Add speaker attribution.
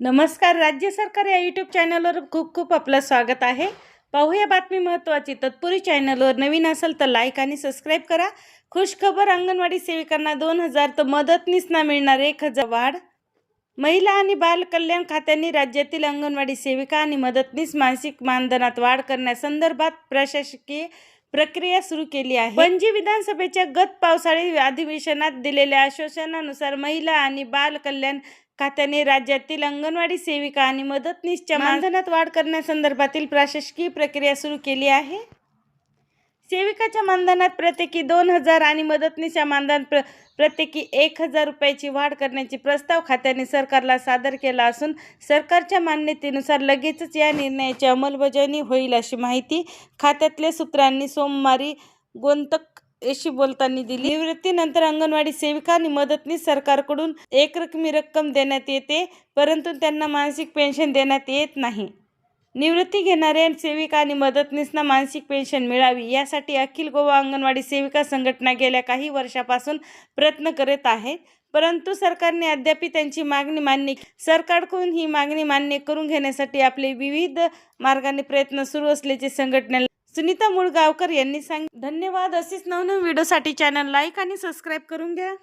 Speaker 1: नमस्कार राज्य सरकार या यूट्यूब चॅनलवर खूप खूप आपलं स्वागत आहे. पाहूया बातमी महत्त्वाची. तत्पूर्वी चॅनलवर नवीन असेल तर लाईक आणि सबस्क्राईब करा. खुशखबर अंगणवाडी सेविकांना दोन हजार तर मदतनीसना मिळणार एक हजार वाढ. महिला आणि बाल कल्याण खात्यांनी राज्यातील अंगणवाडी सेविका आणि मदतनीस मानसिक मानधनात वाढ करण्यासंदर्भात प्रशासकीय प्रक्रिया सुरू केली आहे. पणजी विधानसभेच्या गत पावसाळी अधिवेशनात दिलेल्या आश्वासनानुसार महिला आणि बाल कल्याण खात्याने राज्यातील अंगणवाडी सेविका आणि मदतनीसच्या मानधनात वाढ करण्यासंदर्भातील प्रशासकीय प्रक्रिया सुरू केली आहे. सेविकाच्या मानधनात प्रत्येकी दोन हजार आणि मदतनीसच्या मानधनात प्र प्रत्येकी एक हजार रुपयाची वाढ करण्याची प्रस्ताव खात्याने सरकारला सादर केला असून सरकारच्या मान्यतेनुसार लगेचच या निर्णयाची अंमलबजावणी होईल अशी माहिती खात्यातल्या सूत्रांनी सोमवारी गोंतक अशी बोलताना दिली. निवृत्तीनंतर अंगणवाडी सेविका आणि मदतनीस सरकारकडून एकरकमी रक्कम देण्यात येते परंतु त्यांना मानसिक पेन्शन देण्यात येत नाही. निवृत्ती घेणाऱ्या सेविका आणि मदतनीसना मानसिक पेन्शन मिळावी यासाठी अखिल गोवा अंगणवाडी सेविका संघटना गेल्या काही वर्षापासून प्रयत्न करत आहेत. परंतु सरकारने अद्याप त्यांची मागणी मान्य सरकारकडून ही मागणी मान्य करून घेण्यासाठी आपले विविध मार्गाने प्रयत्न सुरू असल्याचे संघटनेला सुनीता मुळगावकर यांनी सांग धन्यवाद. असेच नवनवीन व्हिडिओसाठी चॅनल लाईक आणि सबस्क्राईब करून घ्या.